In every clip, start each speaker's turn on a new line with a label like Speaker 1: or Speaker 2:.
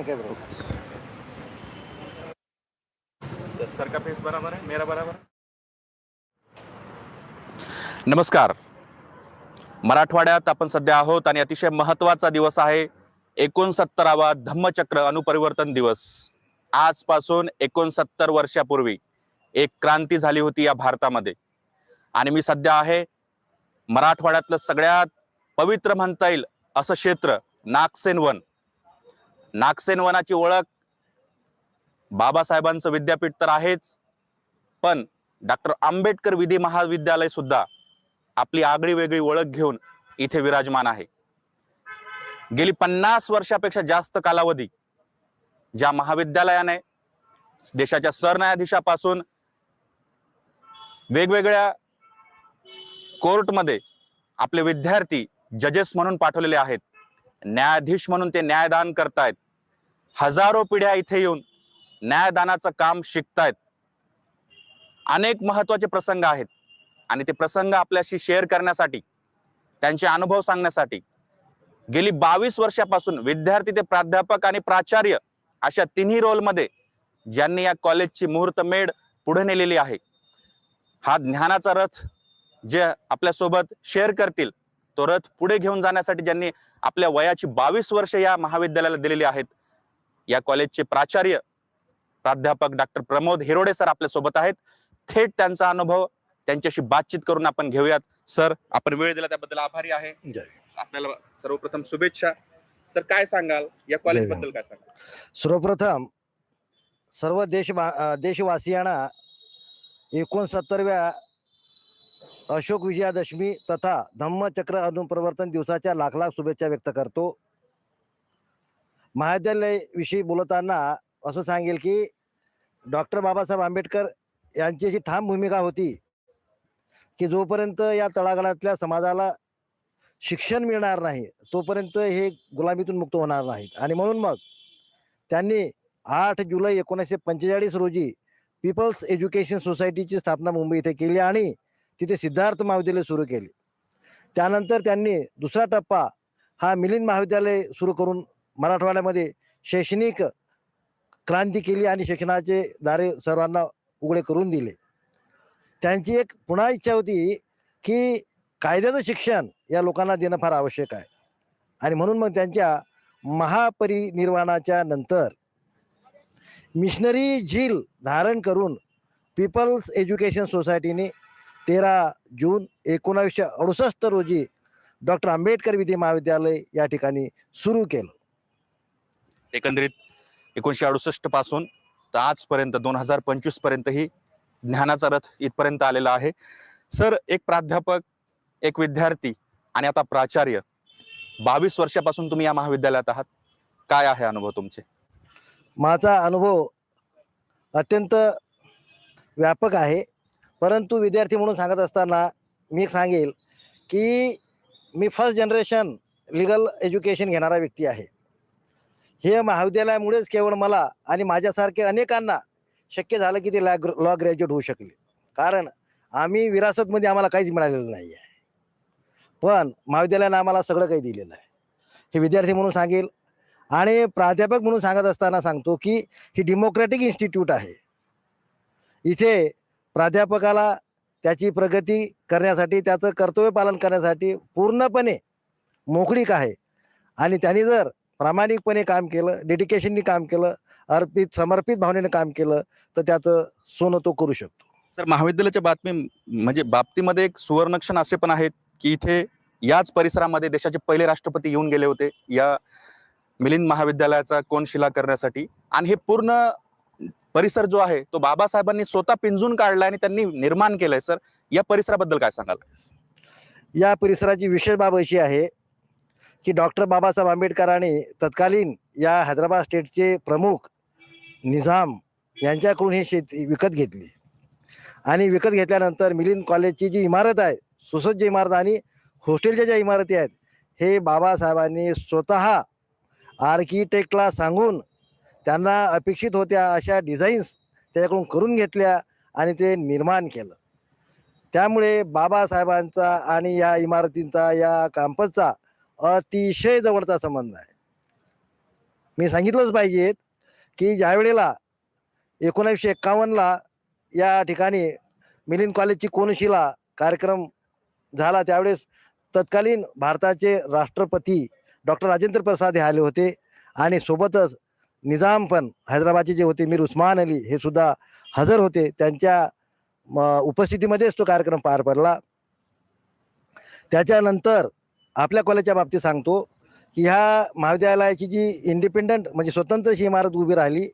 Speaker 1: Sir का face बराबर है मेरा बराबर? नमस्कार. मराठवाड्यात आपण सध्या आहोत आणि अतिशय महत्त्वाचा दिवस आहे एकोणसत्तरावा धम्मचक्र अनुपरिवर्तन दिवस. आजपासून एकोणसत्तर वर्षापूर्वी एक क्रांती झाली होती या भारतामध्ये. आणि मी सध्या आहे मराठवाड्यातलं सगळ्यात पवित्र म्हणता येईल असं क्षेत्र नागसेन वन नागसेन वनाची ओळख. बाबासाहेबांचं विद्यापीठ तर आहेच. पण डॉक्टर आंबेडकर विधी महाविद्यालय सुद्धा आपली आगळी वेगळी ओळख घेऊन इथे विराजमान आहे. गेली पन्नास वर्षापेक्षा जास्त कालावधी ज्या महाविद्यालयाने देशाच्या सरन्यायाधीशापासून वेगवेगळ्या कोर्टमध्ये आपले विद्यार्थी जजेस म्हणून पाठवलेले आहेत. न्यायाधीश म्हणून ते न्यायदान करतायत. हजारो पिढ्या इथे येऊन न्यायदानाचं काम शिकतायत. अनेक महत्त्वाचे प्रसंग आहेत. आणि ते प्रसंग आपल्याशी शेअर करण्यासाठी त्यांचे अनुभव सांगण्यासाठी गेली बावीस वर्षापासून विद्यार्थी ते प्राध्यापक आणि प्राचार्य अशा तिन्ही रोलमध्ये ज्यांनी या कॉलेजची मुहूर्तमेढ पुढे नेलेली आहे. हा ज्ञानाचा रथ जे आपल्यासोबत शेअर करतील तो रथ पुढे घेऊन जाण्यासाठी ज्यांनी आपल्या वयाची बावीस वर्ष या महाविद्यालयाला दिलेली आहेत. या कॉलेजचे प्राचार्य प्राध्यापक डॉक्टर प्रमोद हिरोडे सर आपल्यासोबत आहेत. थेट त्यांचा अनुभव त्यांच्याशी बातचीत करून आपण घेऊयात. सर आपण वेळ दिला त्याबद्दल आभारी आहे. आपल्याला सर्वप्रथम शुभेच्छा. सर काय सांगाल? या कॉलेजबद्दल काय सांगाल?
Speaker 2: सर्वप्रथम सर्व देश देशवासियांना एकोणसत्तरव्या अशोक विजयादशमी तथा धम्मचक्र अनुप्रवर्तन दिवसाच्या लाख लाख शुभेच्छा व्यक्त करतो. महाविद्यालयाविषयी बोलताना असं सांगेल की डॉक्टर बाबासाहेब आंबेडकर यांची अशी ठाम भूमिका होती की जोपर्यंत या तळागाळातल्या समाजाला शिक्षण मिळणार नाही तोपर्यंत हे गुलामीतून मुक्त होणार नाहीत. आणि म्हणून मग त्यांनी आठ जुलै एकोणीसशे पंचेचाळीस रोजी पीपल्स एज्युकेशन सोसायटीची स्थापना मुंबई इथे केली आणि तिथे सिद्धार्थ महाविद्यालय सुरू केले. त्यानंतर त्यांनी दुसरा टप्पा हा मिलिंद महाविद्यालय सुरू करून मराठवाड्यामध्ये शैक्षणिक क्रांती केली आणि शिक्षणाचे दारे सर्वांना उघडे करून दिले. त्यांची एक पुन्हा इच्छा होती की कायद्याचं शिक्षण या लोकांना देणं फार आवश्यक आहे. आणि म्हणून मग त्यांच्या महापरिनिर्वाणाच्या नंतर मिशनरी झील धारण करून पीपल्स एज्युकेशन सोसायटीने तेरा जून एकोणावीसशे अडुसष्ट रोजी डॉक्टर आंबेडकर विधी महाविद्यालय या ठिकाणी सुरू केलं.
Speaker 1: एकंदरीत एकोणीशे अडुसष्टपासून तर आजपर्यंत दोन हजार पंचवीसपर्यंत ही ज्ञानाचा रथ इथपर्यंत आलेला आहे. सर एक प्राध्यापक एक विद्यार्थी आणि आता प्राचार्य बावीस वर्षापासून तुम्ही या महाविद्यालयात आहात. काय आहे अनुभव तुमचे?
Speaker 2: माझा अनुभव अत्यंत व्यापक आहे. परंतु विद्यार्थी म्हणून सांगत असताना मी सांगेल की मी फर्स्ट जनरेशन लिगल एज्युकेशन घेणारा व्यक्ती आहे. हे महाविद्यालयामुळेच केवळ मला आणि माझ्यासारखे अनेकांना शक्य झालं की ते लॅ लॉ ग्रॅज्युएट होऊ शकले. कारण आम्ही विरासतमध्ये आम्हाला काहीच मिळालेलं नाही आहे पण महाविद्यालयानं आम्हाला सगळं काही दिलेलं आहे. हे विद्यार्थी म्हणून सांगेल आणि प्राध्यापक म्हणून सांगत असताना सांगतो की ही डेमोक्रॅटिक इन्स्टिट्यूट आहे. इथे प्राध्यापकाला त्याची प्रगती करण्यासाठी त्याचं कर्तव्य पालन करण्यासाठी पूर्णपणे मोकळीक आहे. आणि त्यांनी जर प्रामाणिकपणे काम केलं डेडिकेशननी काम केलं अर्पित समर्पित भावनेने काम केलं तर त्याचं सोनं तो करू शकतो.
Speaker 1: सर महाविद्यालयाच्या बातमी म्हणजे बाबतीमध्ये एक सुवर्णक्षण असे पण आहेत की इथे याच परिसरामध्ये देशाचे पहिले राष्ट्रपती येऊन गेले होते. या मिलिंद महाविद्यालयाचा कोनशिला करण्यासाठी. आणि हे पूर्ण परिसर जो आहे तो बाबासाहेबांनी स्वतः पिंजून काढला आणि त्यांनी निर्माण केलंय. सर या परिसराबद्दल काय सांगाल?
Speaker 2: या परिसराची विशेष बाब अशी आहे की डॉक्टर बाबासाहेब आंबेडकरांनी तत्कालीन या हैदराबाद स्टेटचे प्रमुख निझाम यांच्याकडून ही शेती विकत घेतली. आणि विकत घेतल्यानंतर मिलिंद कॉलेजची जी इमारत आहे सुसज्ज इमारत आणि हॉस्टेलच्या ज्या इमारती आहेत हे बाबासाहेबांनी स्वतः आर्किटेक्टला सांगून त्यांना अपेक्षित होत्या अशा डिझाईन्स त्याच्याकडून करून घेतल्या आणि ते निर्माण केलं. त्यामुळे बाबासाहेबांचा आणि या इमारतींचा या कॅम्पसचा अतिशय जवळचा संबंध आहे. मी सांगितलंच पाहिजेत की ज्यावेळेला एकोणावीसशे एकोणीसशे एक्कावन्नला या ठिकाणी मिलिंद कॉलेजची कोनशिला कार्यक्रम झाला त्यावेळेस तत्कालीन भारताचे राष्ट्रपती डॉक्टर राजेंद्र प्रसाद हे आले होते आणि सोबतच निजाम पण हैदराबादचे जे होते मीर उस्मान अली हे सुद्धा हजर होते. त्यांच्या म, उपस्थितीमध्येच तो कार्यक्रम पार पडला. त्याच्यानंतर आपल्या कॉलेजच्या बाबतीत सांगतो की ह्या महाविद्यालयाची जी इंडिपेंडंट म्हणजे स्वतंत्र अशी इमारत उभी राहिली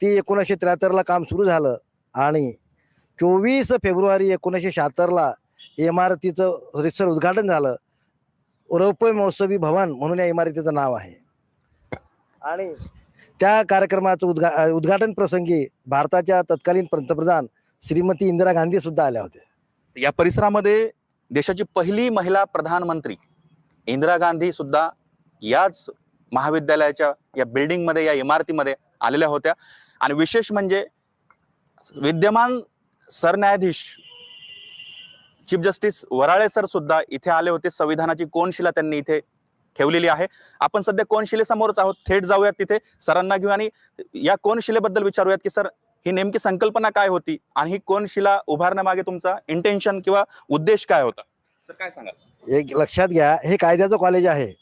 Speaker 2: ती एकोणीसशे त्र्याहत्तरला काम सुरू झालं आणि चोवीस फेब्रुवारी एकोणीसशे शहात्तरला इमारतीचं रिसर उद्घाटन झालं. रौप्य महोत्सवी भवन म्हणून या इमारतीचं नाव आहे. आणि त्या कार्यक्रमाचं उद्घा उद्घाटन प्रसंगी भारताच्या तत्कालीन पंतप्रधान श्रीमती इंदिरा गांधी सुद्धा आल्या होत्या.
Speaker 1: या परिसरामध्ये देशाची पहिली महिला प्रधानमंत्री इंदिरा गांधी सुद्धा याच महाविद्यालयाच्या या बिल्डिंगमध्ये या इमारतीमध्ये आलेल्या होत्या. आणि विशेष म्हणजे विद्यमान सरन्यायाधीश चीफ जस्टिस वराळे सर सुद्धा इथे आले होते. संविधानाची कोनशिला त्यांनी इथे ठेवलेली आहे. आपण सध्या कोनशिलेसमोरच आहोत? थेट जाऊयात तिथे. सरांना घेऊ आणि या कोनशिलेबद्दल विचारूयात की सर ही नेमकी संकल्पना काय होती? आणि ही कोनशिला उभारण्यामागे तुमचा इंटेन्शन किंवा उद्देश काय होता? सर काय सांगाल?
Speaker 2: एक लक्षात घ्या हे कायद्याचं कॉलेज आहे.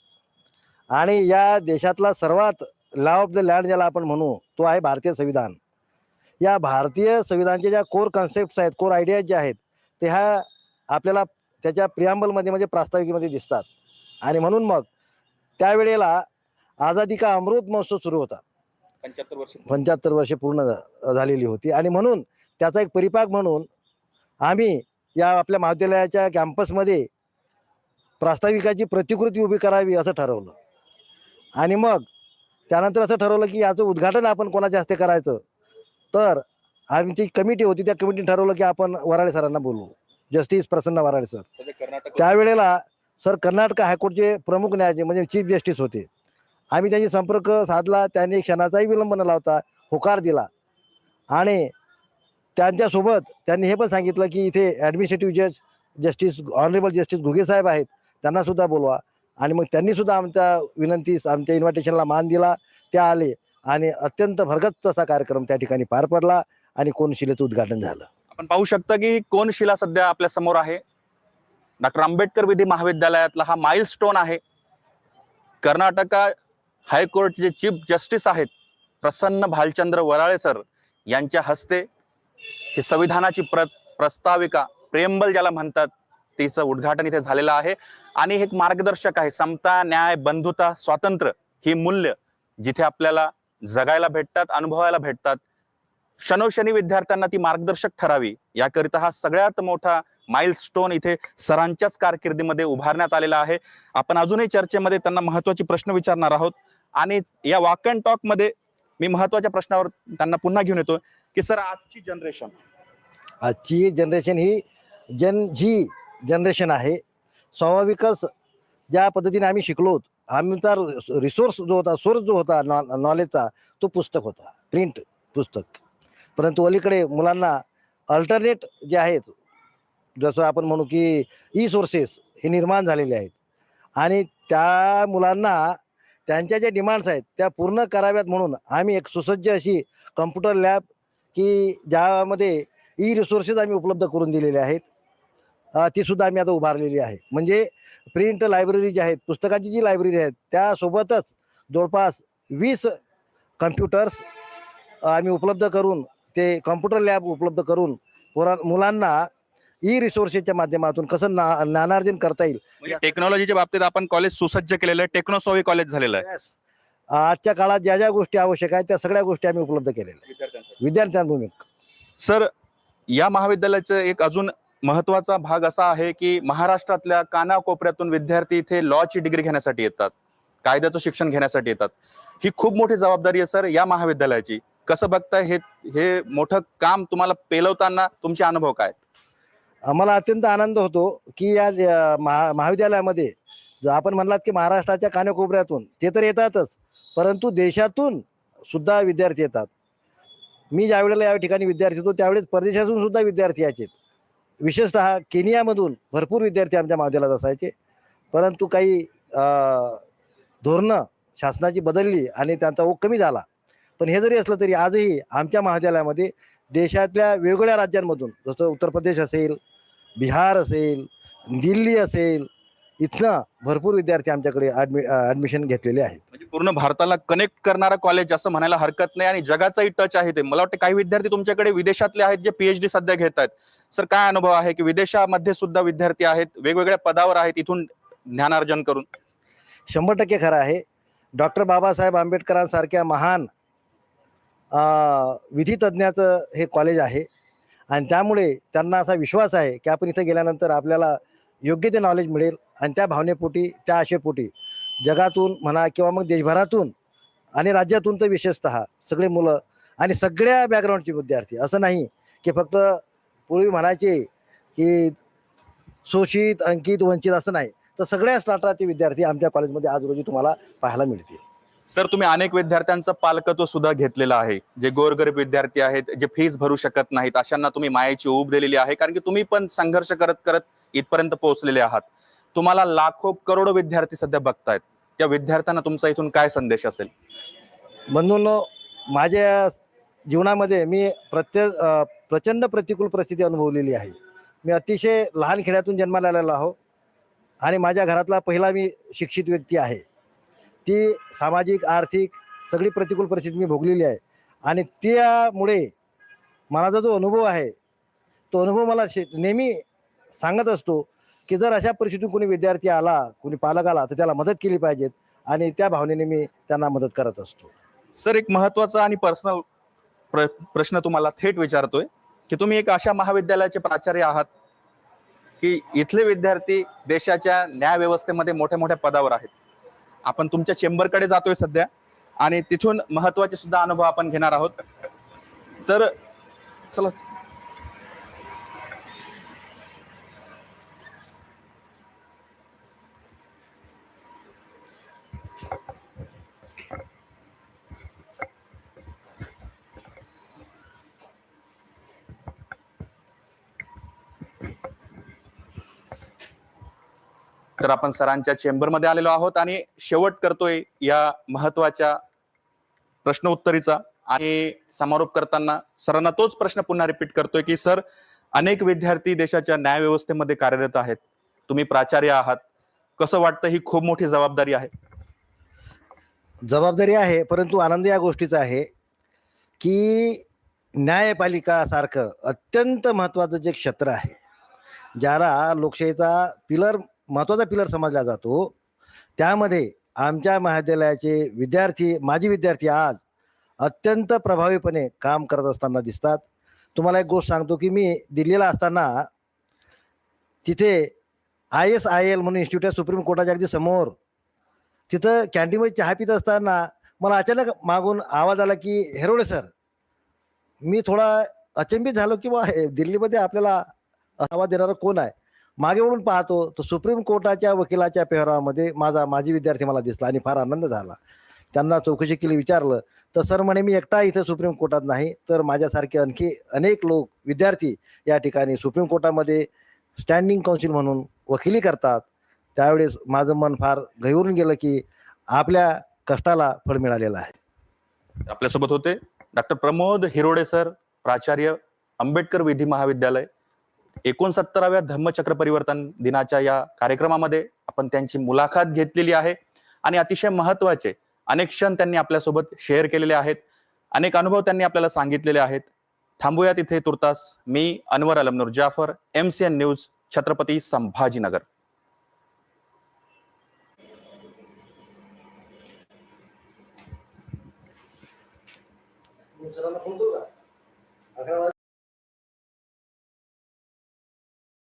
Speaker 2: आणि या देशातला सर्वात लॉ ऑफ द लँड ज्याला आपण म्हणू तो आहे भारतीय संविधान. या भारतीय संविधानच्या ज्या कोर कन्सेप्ट आहेत कोर आयडियाज ज्या आहेत ते ह्या आपल्याला त्याच्या प्रियांबलमध्ये म्हणजे प्रास्ताविकेमध्ये दिसतात. आणि म्हणून मग त्यावेळेला आझादी का अमृत महोत्सव सुरू होता.
Speaker 1: पंच्याहत्तर वर्ष
Speaker 2: पंच्याहत्तर वर्षे पूर्ण झा- झालेली होती. आणि म्हणून त्याचा एक परिपाक म्हणून आम्ही या आपल्या महाविद्यालयाच्या कॅम्पसमध्ये प्रास्ताविकाची प्रतिकृती उभी करावी असं ठरवलं. आणि मग त्यानंतर असं ठरवलं की याचं उद्घाटन आपण कोणाच्या हस्ते करायचं? तर आमची कमिटी होती. त्या कमिटीने ठरवलं की आपण वराळे सरांना बोलवू. Justice Prasanna Varale sir.
Speaker 1: Karnataka
Speaker 2: त्यावेळेला सर कर्नाटक हायकोर्टचे प्रमुख न्यायाधीश म्हणजे चीफ जस्टिस होते. आम्ही त्यांनी संपर्क साधला त्यांनी क्षणाचाही विलंब न लावता होकार दिला. आणि त्यांच्यासोबत त्यांनी हे पण सांगितलं की इथे ॲडमिनिस्ट्रेटिव्ह जज जस्टिस ऑनरेबल जस्टिस घुगेसाहेब आहेत त्यांनासुद्धा बोलवा. आणि मग त्यांनीसुद्धा आमच्या विनंतीस आमच्या इन्व्हिटेशनला मान दिला ते आले. आणि अत्यंत भरगत असा कार्यक्रम त्या ठिकाणी पार पडला आणि कोनशिलेचं उद्घाटन झालं.
Speaker 1: आपण पाहू शकता की कोण शिला सध्या आपल्यासमोर आहे. डॉक्टर आंबेडकर विधी महाविद्यालयातला हा माइल स्टोन आहे. कर्नाटका हायकोर्टचे चीफ जस्टिस आहेत प्रसन्न भालचंद्र वराळे सर यांच्या हस्ते ही संविधानाची प्र प्रस्ताविका प्रेमबल ज्याला म्हणतात तिचं उद्घाटन इथे झालेलं आहे. आणि हे एक मार्गदर्शक आहे समता न्याय बंधुता स्वातंत्र्य ही मूल्य जिथे आपल्याला जगायला भेटतात अनुभवायला भेटतात. क्षणोक्षणी विद्यार्थ्यांना ती मार्गदर्शक ठरावी याकरिता हा सगळ्यात मोठा माइलस्टोन इथे सरांच्याच कारकिर्दीमध्ये उभारण्यात आलेला आहे. आपण अजूनही चर्चेमध्ये त्यांना महत्त्वाचे प्रश्न विचारणार आहोत. आणि या वॉक अँड टॉकमध्ये मी महत्त्वाच्या प्रश्नावर त्यांना पुन्हा घेऊन येतो की सर आजची जनरेशन
Speaker 2: आजची जनरेशन ही जन जी जनरेशन आहे. स्वाभाविकच ज्या पद्धतीने आम्ही शिकलो आमचा रिसोर्स जो होता सोर्स जो होता नॉ नॉलेजचा तो पुस्तक होता. प्रिंट पुस्तक. परंतु अलीकडे मुलांना अल्टरनेट जे आहेत जसं आपण म्हणू की ई सोर्सेस हे निर्माण झालेले आहेत. आणि त्या मुलांना त्यांच्या ज्या डिमांड्स आहेत त्या पूर्ण कराव्यात म्हणून आम्ही एक सुसज्ज अशी कम्प्युटर लॅब की ज्यामध्ये ई रिसोर्सेस आम्ही उपलब्ध करून दिलेले आहेत. ती सुद्धा आम्ही आता उभारलेली आहे. म्हणजे प्रिंट लायब्ररी जी आहेत पुस्तकाची जी लायब्ररी आहेत त्यासोबतच जवळपास वीस कम्प्युटर्स आम्ही उपलब्ध करून ते कम्प्युटर लॅब उपलब्ध करून पुरा मुलांना ई रिसोर्सेसच्या माध्यमातून कसं ना ज्ञानार्जन करता येईल.
Speaker 1: म्हणजे टेक्नॉलॉजीच्या बाबतीत आपण कॉलेज सुसज्ज केलेलं आहे टेक्नोसॉवी कॉलेज झालेलं आहे.
Speaker 2: Yes. आजच्या काळात ज्या ज्या गोष्टी आवश्यक आहेत त्या सगळ्या गोष्टी आम्ही उपलब्ध केलेल्या आहेत. विद्यार्थ्यांभूमिक
Speaker 1: सर या महाविद्यालयाचं एक अजून महत्त्वाचा भाग असा आहे की महाराष्ट्रातल्या कानाकोपऱ्यातून विद्यार्थी इथे लॉची डिग्री घेण्यासाठी येतात कायद्याचं शिक्षण घेण्यासाठी येतात. ही खूप मोठी जबाबदारी आहे सर या महाविद्यालयाची. कसं बघताय हे हे मोठं काम तुम्हाला पेलवताना तुमचे अनुभव काय
Speaker 2: आम्हाला अत्यंत आनंद होतो की या महा महाविद्यालयामध्ये जर आपण म्हणलात की महाराष्ट्राच्या कानाकोपऱ्यातून ते तर येतातच परंतु देशातून सुद्धा विद्यार्थी येतात. मी ज्या वेळेला या ठिकाणी विद्यार्थी होतो त्यावेळेस परदेशातून सुद्धा विद्यार्थी यायचे. विशेषतः केनियामधून भरपूर विद्यार्थी आमच्या महाविद्यालयात असायचे. परंतु काही धोरणं शासनाची बदलली आणि त्यांचा ओघ कमी झाला. पण हे जरी असलं तरी आजही आमच्या महाविद्यालयामध्ये देशातल्या वेगवेगळ्या राज्यांमधून जसं उत्तर प्रदेश असेल बिहार असेल दिल्ली असेल इथनं भरपूर विद्यार्थी आमच्याकडे ॲडमि ॲडमिशन घेतलेले आहेत.
Speaker 1: म्हणजे पूर्ण भारताला कनेक्ट करणारा कॉलेज असं म्हणायला हरकत नाही आणि जगाचाही टच आहे ते. मला वाटतं काही विद्यार्थी तुमच्याकडे विदेशातले आहेत जे पीएचडी सध्या घेत आहेत. सर काय अनुभव आहे की विदेशामध्ये सुद्धा विद्यार्थी आहेत वेगवेगळ्या पदावर आहेत इथून ज्ञानार्जन करून?
Speaker 2: शंभर टक्के खरं आहे. डॉक्टर बाबासाहेब आंबेडकरांसारख्या महान विधीतज्ञाचं हे कॉलेज आहे. आणि त्यामुळे त्यांना असा विश्वास आहे की आपण इथं गेल्यानंतर आपल्याला योग्य ते नॉलेज मिळेल आणि त्या भावनेपोटी त्या आशेपोटी जगातून म्हणा किंवा मग देशभरातून आणि राज्यातून तर विशेषतः सगळे मुलं आणि सगळ्या बॅकग्राऊंडचे विद्यार्थी. असं नाही की फक्त पूर्वी म्हणायचे की शोषित अंकित वंचित असं नाही. तर सगळ्या स्टाटाचे विद्यार्थी आमच्या कॉलेजमध्ये आज रोजी तुम्हाला पाहायला मिळतील.
Speaker 1: सर तुम्ही अनेक विद्यार्थ्यांचं पालकत्व सुद्धा घेतलेलं आहे. जे गोरगरीब विद्यार्थी आहेत जे फीस भरू शकत नाहीत अशांना तुम्ही मायेची ऊब दिलेली आहे कारण की तुम्ही पण संघर्ष करत करत इथपर्यंत पोहोचलेले आहात. तुम्हाला लाखो करोडो विद्यार्थी सध्या बघतायत. त्या विद्यार्थ्यांना तुमचा इथून काय संदेश असेल?
Speaker 2: म्हणून माझ्या जीवनामध्ये मी प्रत्ये प्रचंड प्रतिकूल परिस्थिती अनुभवलेली आहे. मी अतिशय लहान खेड्यातून जन्माला आलेलो आहो. आणि माझ्या घरातला पहिला मी शिक्षित व्यक्ती आहे. ती सामाजिक आर्थिक सगळी प्रतिकूल परिस्थिती मी भोगलेली आहे. आणि त्यामुळे माझा जो अनुभव आहे तो अनुभव मला शे नेहमी सांगत असतो की जर अशा परिस्थितीतून कोणी विद्यार्थी आला कोणी पालक आला तर त्याला मदत केली पाहिजेत आणि त्या भावनेने मी त्यांना मदत करत असतो.
Speaker 1: सर एक महत्त्वाचा आणि पर्सनल प्र, प्रश्न तुम्हाला थेट विचारतोय की तुम्ही एक अशा महाविद्यालयाचे प्राचार्य आहात की इथले विद्यार्थी देशाच्या न्याय व्यवस्थेमध्ये मोठ्या मोठ्या पदावर आहेत? आपण तुमच्या चेंबरकडे जातोय सध्या आणि तिथून महत्त्वाचे सुद्धा अनुभव आपण घेणार आहोत. तर चला तर आपण सरांच्या चेंबरमध्ये आलेलो आहोत आणि शेवट करतोय या महत्त्वाच्या प्रश्न उत्तरीचा आणि समारोप करताना सरांना तोच प्रश्न पुन्हा रिपीट करतोय की सर अनेक विद्यार्थी देशाच्या न्यायव्यवस्थेमध्ये कार्यरत आहेत. तुम्ही प्राचार्य आहात. कसं वाटतं ही खूप मोठी जबाबदारी आहे?
Speaker 2: जबाबदारी आहे परंतु आनंद या गोष्टीचा आहे की न्यायपालिका सारखं अत्यंत महत्त्वाचं जे क्षेत्र आहे ज्याला लोकशाहीचा पिलर महत्त्वाचा पिलर समजला जातो. त्यामध्ये आमच्या महाविद्यालयाचे विद्यार्थी माजी विद्यार्थी आज अत्यंत प्रभावीपणे काम करत असताना दिसतात. तुम्हाला एक गोष्ट सांगतो की मी दिल्लीला असताना तिथे आय एस आय एल म्हणून इन्स्टिट्यूट आहे सुप्रीम कोर्टाच्या अगदी समोर तिथं कॅन्टीनमध्ये चहा पित असताना मला अचानक मागून आवाज आला की हेरोडे सर मी थोडा अचंबित झालो की बा हे दिल्लीमध्ये आपल्याला आवाज देणारा कोण आहे? मागे वळून पाहतो तर सुप्रीम कोर्टाच्या वकिलाच्या पेहरावामध्ये माझा माजी विद्यार्थी मला दिसला आणि फार आनंद झाला. त्यांना चौकशी केली विचारलं तर सर म्हणे मी एकटा इथं सुप्रीम कोर्टात नाही तर माझ्यासारखे आणखी अनेक लोक विद्यार्थी या ठिकाणी सुप्रीम कोर्टामध्ये स्टँडिंग काउन्सिल म्हणून वकिली करतात. त्यावेळेस माझं मन फार गहिवरून गेलं की आपल्या कष्टाला फळ मिळालेलं आहे.
Speaker 1: आपल्यासोबत होते डॉक्टर प्रमोद हिरोडे सर प्राचार्य आंबेडकर विधी महाविद्यालय. एकोणसत्तराव्या धम्मचक्र परिवर्तन दिनाच्या या कार्यक्रमामध्ये आपण त्यांची मुलाखत घेतलेली आहे. आणि अतिशय महत्त्वाचे अनेक क्षण त्यांनी आपल्यासोबत शेअर केलेले आहेत. अनेक अनुभव त्यांनी आपल्याला सांगितलेले आहेत. थांबूया तिथे तुर्तास. मी Anwar Almanoor Jafar M C N news Chhatrapati Sambhajinagar.
Speaker 2: Phone करू का? अकरा